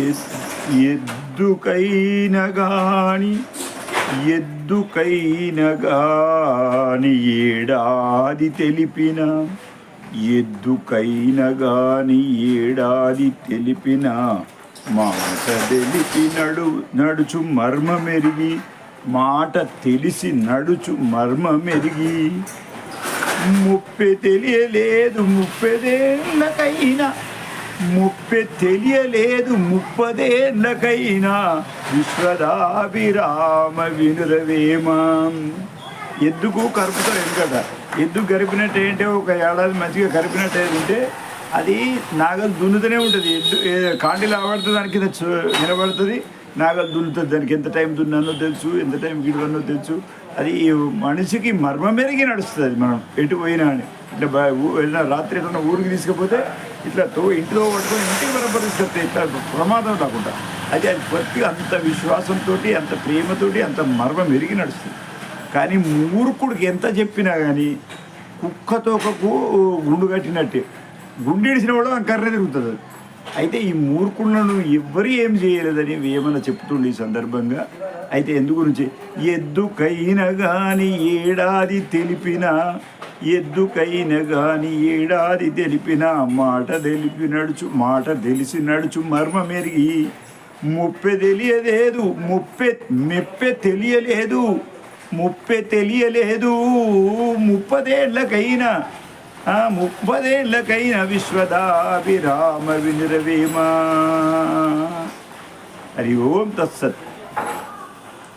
Yes- ఎద్దుకైన గాని ఎద్దుకైన గాని ఏడాది తెలిపిన ఎద్దుకైన గాని ఏడాది తెలిపిన మాట తెలిపి నడు నడుచు మర్మమెరిగి మాట తెలిసి నడుచు మర్మమెరిగి ముప్పె తెలియలేదు ముప్పెదేళ్ళకైనా ముప్పే తెలియలేదు ముప్పదేళ్ళకైనా విశ్వదాభిరామ వినురవేమా. ఎద్దుకు కరుపుతారు? ఎందుకట ఎద్దు గరిపినట్టు ఏంటంటే ఒక ఏడాది మంచిగా గరిపినట్టు ఉంటే అది నాగలు దున్నుతూనే ఉంటుంది. ఎద్దు కాండి కాండిలు ఆవడుతుంది దాని కింద చు- నిలబడుతుంది. నాగలు దున్నుతుంది. దానికి ఎంత టైం దున్నానో తెలుసు ఎంత టైం గిడవనో తెలుసు. అది మనిషికి మర్మం మెరిగి నడుస్తుంది అది మనం ఎటు పోయినా అని. ఇట్లా వెళ్ళిన రాత్రి ఎట్లా ఊరికి తీసుకపోతే ఇట్లా తో ఇంటిలో పట్టుకొని ఇంటికి బరబర్ ఇట్లా ప్రమాదం రాకుండా. అది అది ప్రతి అంత విశ్వాసంతో అంత ప్రేమతోటి అంత మర్మం మెరిగి నడుస్తుంది. కానీ మూర్ఖుడికి ఎంత చెప్పినా కానీ కుక్కతోకకు గుండు కట్టినట్టే. గుండెడిసిన కూడా కర్ర తిరుగుతుంది అది. అయితే ఈ మూర్ఖులను ఎవ్వరు ఏం చేయలేదని వేమన చెప్తుండే ఈ సందర్భంగా. అయితే ఎందు గురించి ఎద్దుకైన కానీ ఏడాది తెలిపిన ఎద్దుకైన కానీ ఏడాది తెలిపిన మాట తెలిపి నడుచు మాట తెలిసి నడుచు మర్మమెరిగి ముప్పె తెలియలేదు ముప్పె మెప్పె తెలియలేదు ముప్పె తెలియలేదు ముప్పదేళ్ళకైనా ఆ ముప్పదేళ్ళకైనా విశ్వదాభిరామ వినురవేమా. హరి ఓం తత్సత్.